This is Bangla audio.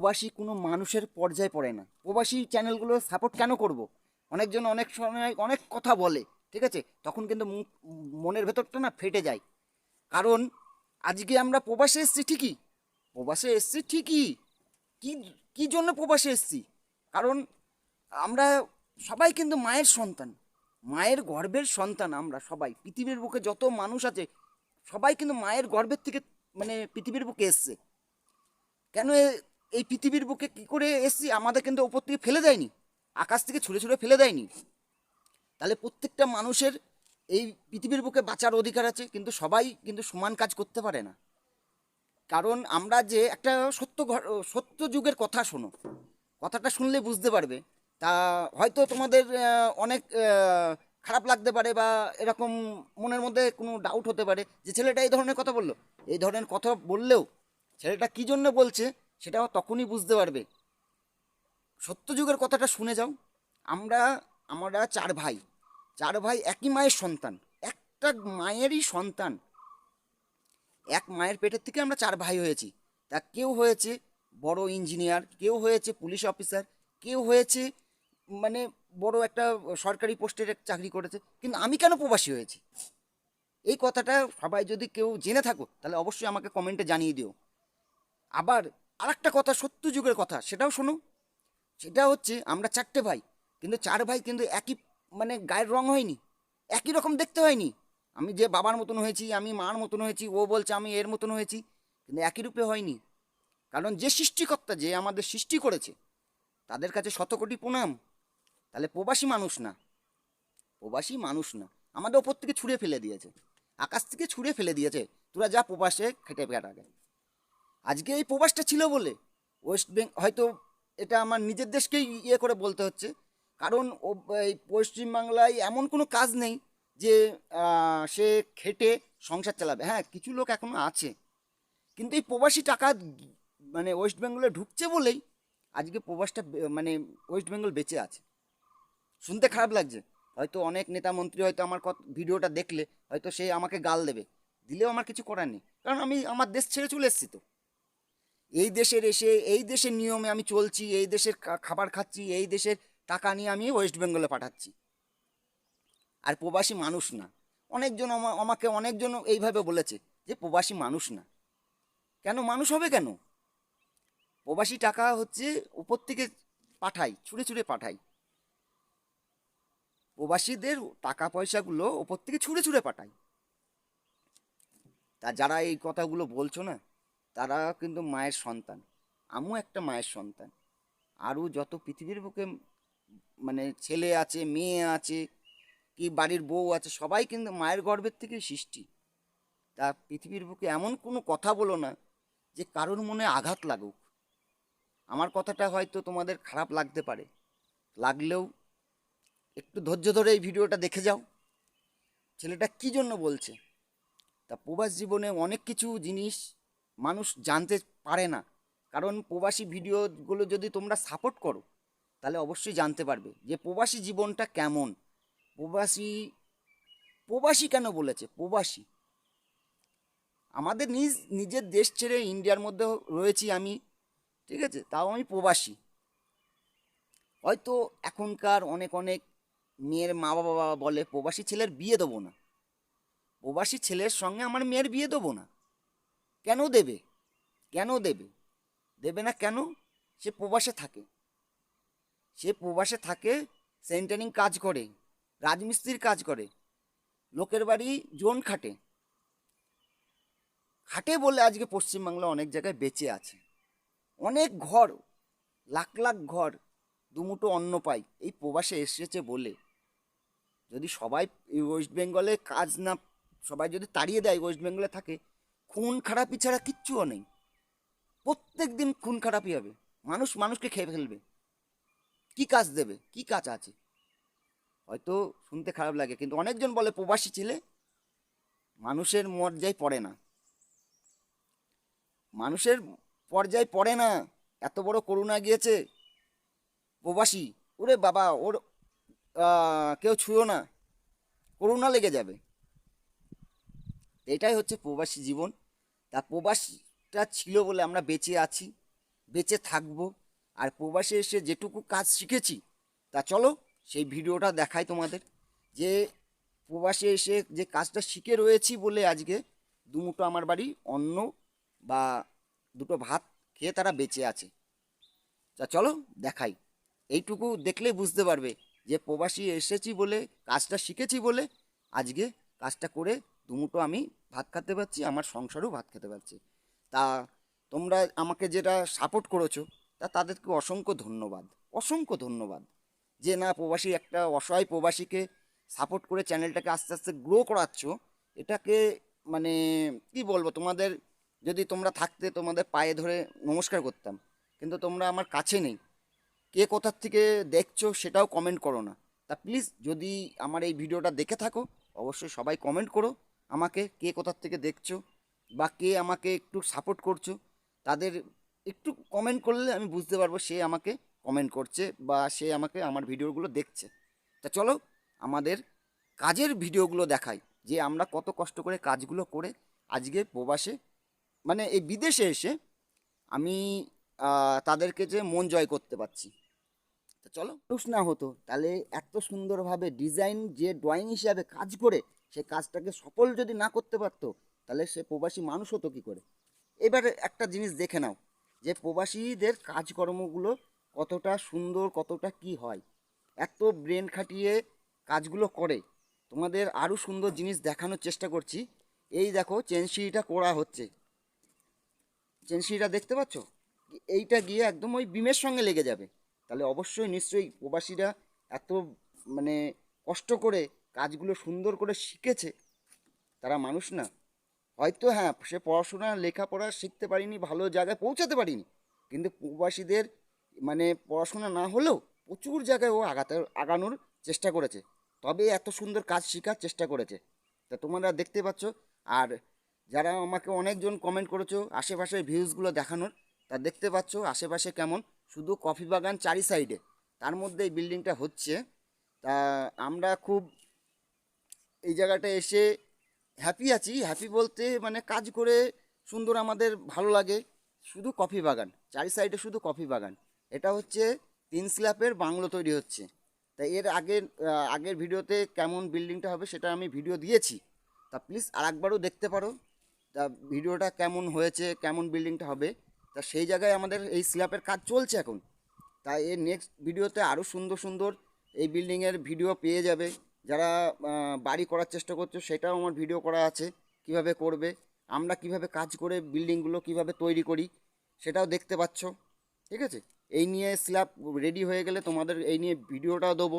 প্রবাসী কোনো মানুষের পর্যায়ে পড়ে না। প্রবাসী চ্যানেলগুলো সাপোর্ট কেন করব? অনেকজন অনেক সময় অনেক কথা বলে, ঠিক আছে? তখন কিন্তু মনের ভেতরটা না ফেটে যায়। কারণ আজকে আমরা প্রবাসে এসেছি ঠিকই, প্রবাসে এসেছি ঠিকই। কি কি জন্য প্রবাসে এসেছি? কারণ আমরা সবাই কিন্তু মায়ের সন্তান। মায়ের গর্ভের সন্তান আমরা সবাই। পৃথিবীর বুকে যত মানুষ আছে, সবাই কিন্তু মায়ের গর্ভের থেকে মানে পৃথিবীর বুকে এসছে। কেন এই পৃথিবীর বুকে কি করে এসছি? আমাদের কিন্তু ওপর থেকে ফেলে দেয়নি। আকাশ থেকে ছুঁড়ে ছুঁড়ে ফেলে দেয়নি। তাহলে প্রত্যেকটা মানুষের এই পৃথিবীর বুকে বাঁচার অধিকার আছে, কিন্তু সবাই কিন্তু সমান কাজ করতে পারে না। কারণ আমরা যে একটা সত্য সত্য যুগের কথা শোনো। কথাটা শুনলে বুঝতে পারবে। তা হয়তো তোমাদের অনেক খারাপ লাগতে পারে বা এরকম মনের মধ্যে কোনো ডাউট হতে পারে যে ছেলেটা এই ধরনের কথা বলল। এই ধরনের কথা বললেও ছেলেটা কী জন্য বলছে? সেটাও তখনই বুঝতে পারবে। সত্যযুগের কথাটা শুনে যাও। আমরা আমরা চার ভাই। চার ভাই একই মায়ের সন্তান। একটা মায়েরই সন্তান। এক মায়ের পেটের থেকে আমরা চার ভাই হয়েছি। তা কেউ হয়েছে বড় ইঞ্জিনিয়ার, কেউ হয়েছে পুলিশ অফিসার, কেউ হয়েছে মানে বড় একটা সরকারি পোস্টের চাকরি করেছে। কিন্তু আমি কেন প্রবাসী হয়েছি? এই কথাটা সবাই যদি কেউ জেনে থাকো, তাহলে অবশ্যই আমাকে কমেন্টে জানিয়ে দিও। আবার আরেকটা কথা, সত্য যুগের কথা, সেটাও শোনো। সেটা হচ্ছে, আমরা চারটে ভাই, কিন্তু চার ভাই কিন্তু একই মানে গায়ের রং হয়নি, একই রকম দেখতে হয়নি। আমি যে বাবার মতন হয়েছি, আমি মার মতন হয়েছি, ও বলছে আমি এর মতন হয়েছি, কিন্তু একই রূপে হয়নি। কারণ যে সৃষ্টিকর্তা, যে আমাদের সৃষ্টি করেছে, তাদের কাছে শত কোটি প্রণাম। তাহলে প্রবাসী মানুষ না, প্রবাসী মানুষ না। আমাদের ওপর থেকে ছুঁড়ে ফেলে দিয়েছে, আকাশ থেকে ছুঁড়ে ফেলে দিয়েছে, তোরা যা প্রবাসে খেটে ফেটাকে আজকে এই প্রবাসটা ছিল বলে ওয়েস্ট বেঙ্গ হয়তো এটা আমার নিজের দেশকেই ইয়ে করে বলতে হচ্ছে। কারণ এই পশ্চিমবাংলায় এমন কোনো কাজ নেই যে সে খেটে সংসার চালাবে। হ্যাঁ কিছু লোক এখনও আছে। কিন্তু এই প্রবাসী টাকা মানে ওয়েস্ট বেঙ্গলে ঢুকছে বলেই আজকে প্রবাসটা মানে ওয়েস্ট বেঙ্গল বেঁচে আছে। শুনতে খারাপ লাগছে। হয়তো অনেক নেতা মন্ত্রী হয়তো আমার কত, ভিডিওটা দেখলে হয়তো সে আমাকে গাল দেবে। দিলেও আমার কিছু করার নেই। কারণ আমি, আমার দেশ ছেড়ে চলে এসেছি তো। এই দেশের এসে, এই দেশের নিয়মে আমি চলছি, এই দেশের খাবার খাচ্ছি, এই দেশের টাকা নিয়ে আমি ওয়েস্ট বেঙ্গলে পাঠাচ্ছি। আর প্রবাসী মানুষ না। অনেকজন আমা- আমাকে অনেকজন এইভাবে বলেছে যে প্রবাসী মানুষ না। কেন? মানুষ হবে কেন? প্রবাসী টাকা হচ্ছে উপর থেকে পাঠাই, ছুঁড়ে ছুঁড়ে পাঠাই। প্রবাসীদের টাকা পয়সাগুলো ওপর থেকে ছুঁড়ে ছুঁড়ে পাঠাই। তা যারা এই কথাগুলো বলছো না তারা কিন্তু মায়ের সন্তান। আমিও একটা মায়ের সন্তান। আরও যত পৃথিবীর বুকে মানে ছেলে আছে, মেয়ে আছে, কি বাড়ির বউ আছে, সবাই কিন্তু মায়ের গর্ভের থেকে সৃষ্টি। তা পৃথিবীর বুকে এমন কোনো কথা বলো না যে কারোর মনে আঘাত লাগুক। আমার কথাটা হয়তো তোমাদের খারাপ লাগতে পারে। লাগলেও একটু ধৈর্য ধরে এই ভিডিওটা দেখে যাও। ছেলেটা কী জন্য বলছে? তা প্রবাস জীবনে অনেক কিছু জিনিস মানুষ জানতে পারে না। কারণ প্রবাসী ভিডিওগুলো যদি তোমরা সাপোর্ট করো, তাহলে অবশ্যই জানতে পারবে যে প্রবাসী জীবনটা কেমন। প্রবাসী প্রবাসী কেন বলেছে? প্রবাসী। আমাদের নিজ, নিজের দেশ ছেড়ে ইন্ডিয়ার মধ্যে রয়েছি আমি, ঠিক আছে? তাও আমি প্রবাসী। হয়তো এখনকার অনেক অনেক মেয়ের মা বাবা বলে প্রবাসী ছেলের বিয়ে দেবো না। প্রবাসী ছেলের সঙ্গে আমার মেয়ের বিয়ে দেবো না। কেন দেবে? কেন দেবে? দেবে না কেন? সে প্রবাসে থাকে। সে প্রবাসে থাকে সেন্টারিং কাজ করে, রাজমিস্ত্রির কাজ করে। লোকের বাড়ি জোন খাটে। খাটে বলে আজকে পশ্চিমবাংলা অনেক জায়গায় বেঁচে আছে। অনেক ঘর, লাখ লাখ ঘর দুমুটো অন্ন পাই, এই প্রবাসে এসেছে বলে। যদি সবাই ওয়েস্ট বেঙ্গলে কাজ না, সবাই যদি তাড়িয়ে দেয়, ওয়েস্ট বেঙ্গলে থাকে খুন খারাপি ছাড়া কিচ্ছুও নেই। প্রত্যেক দিন খুন খারাপি হবে। মানুষ মানুষকে খেয়ে ফেলবে। কি কাজ দেবে? কি কাজ আছে? হয়তো শুনতে খারাপ লাগে, কিন্তু অনেকজন বলে প্রবাসী ছেলে, মানুষের মর্যায় পড়ে না। মানুষের পর্যায় পড়ে না। এত বড় করুণা গিয়েছে। প্রবাসী, ওরে বাবা, ওর কেউ ছুঁয়ো না। করুণা লেগে যাবে। এটাই হচ্ছে প্রবাসী জীবন। তা প্রবাসটা ছিল বলে আমরা বেঁচে আছি, বেঁচে থাকব। আর প্রবাসে এসে যেটুকু কাজ শিখেছি, তা চলো সেই ভিডিওটা দেখাই তোমাদের। যে প্রবাসে এসে যে কাজটা শিখে রয়েছি বলে আজকে দুমুটো আমার বাড়ি, অন্ন বা দুটো ভাত খেয়ে তারা বেঁচে আছে। তা চলো দেখাই। এইটুকু দেখলেই বুঝতে পারবে যে প্রবাসী এসেছি বলে, কাজটা শিখেছি বলে আজকে কাজটা করে দুমুটো আমি ভাত খেতে পারছি, আমার সংসারও ভাত খেতে পারছি। তা তোমরা আমাকে যেটা সাপোর্ট করেছ, তা তাদেরকে অসংখ্য ধন্যবাদ অসংখ্য ধন্যবাদ। যে না প্রবাসী, একটা অসহায় প্রবাসীকে সাপোর্ট করে চ্যানেলটাকে আস্তে আস্তে গ্রো করাচ্ছ, এটাকে মানে কি বলব, তোমাদের যদি তোমরা থাকতে, তোমাদের পায়ে ধরে নমস্কার করতাম, কিন্তু তোমরা আমার কাছে নেই। কে কোথার থেকে দেখছ সেটাও কমেন্ট করো না। তা প্লিজ যদি আমার এই ভিডিওটা দেখে থাকো, অবশ্যই সবাই কমেন্ট করো। আমাকে কে কোথার থেকে দেখছ বা কে আমাকে একটু সাপোর্ট করছ, তাদের একটু কমেন্ট করলে আমি বুঝতে পারব সে আমাকে কমেন্ট করছে বা সে আমাকে আমার ভিডিওগুলো দেখছে। তা চলো আমাদের কাজের ভিডিওগুলো দেখাই, যে আমরা কত কষ্ট করে কাজগুলো করে আজকে প্রবাসে মানে এই বিদেশে এসে আমি তাদেরকে যে মন জয় করতে পারছি। তো চলো মানুষ না হতো তাহলে এত সুন্দরভাবে ডিজাইন যে ড্রয়িং হিসাবে কাজ করে সে কাজটাকে সফল যদি না করতে পারতো, তাহলে সে প্রবাসী মানুষ হতো কী করে? এবারে একটা জিনিস দেখে নাও, যে প্রবাসীদের কাজকর্মগুলো কতটা সুন্দর, কতটা কি হয়। এত ব্রেন খাটিয়ে কাজগুলো করে। তোমাদের আরও সুন্দর জিনিস দেখানোর চেষ্টা করছি। এই দেখো চেনসিটা করা হচ্ছে। চেনসিটা দেখতে পাচ্ছ? এইটা গিয়ে একদম ওই বিমের সঙ্গে লেগে যাবে। তাহলে অবশ্যই নিশ্চয়ই প্রবাসীরা এত মানে কষ্ট করে কাজগুলো সুন্দর করে শিখেছে, তারা মানুষ না। হয়তো হ্যাঁ সে পড়াশোনা, লেখাপড়া শিখতে পারিনি, ভালো জায়গায় পৌঁছাতে পারিনি। কিন্তু প্রবাসীদের মানে পড়াশোনা না হলেও প্রচুর জায়গায় ও আগাতে, আগানোর চেষ্টা করেছে। তবে এত সুন্দর কাজ শেখার চেষ্টা করেছে। তা তোমরা দেখতে পাচ্ছ। আর যারা আমাকে অনেকজন কমেন্ট করেছ আশেপাশের ভিউজগুলো দেখানোর, তা দেখতে পাচ্ছ আশেপাশে কেমন? শুধু কফি বাগান চারি সাইডে তার মধ্যে এই বিল্ডিংটা হচ্ছে। তা আমরা খুব এই জায়গাটা এসে হ্যাপি আছি। হ্যাপি বলতে মানে কাজ করে সুন্দর আমাদের ভালো লাগে। শুধু কফি বাগান। চারি সাইডে শুধু কফি বাগান। এটা হচ্ছে তিন স্ল্যাপের বাংলো তৈরি হচ্ছে। তা এর আগের আগের ভিডিওতে কেমন বিল্ডিংটা হবে সেটা আমি ভিডিও দিয়েছি। তা প্লিজ আরেকবারও দেখতে পারো। তা ভিডিওটা কেমন হয়েছে, কেমন বিল্ডিংটা হবে। তা সেই জায়গায় আমাদের এই স্ল্যাপের কাজ চলছে এখন। তা এর নেক্সট ভিডিওতে আরও সুন্দর সুন্দর এই বিল্ডিংয়ের ভিডিও পেয়ে যাবে। যারা বাড়ি করার চেষ্টা করছ সেটাও আমার ভিডিও করা আছে, কীভাবে করবে, আমরা কীভাবে কাজ করে বিল্ডিংগুলো কীভাবে তৈরি করি, সেটাও দেখতে পাচ্ছ, ঠিক আছে? এই নিয়ে স্ল্যাব রেডি হয়ে গেলে তোমাদের, এই নিয়ে ভিডিওটাও দেবো।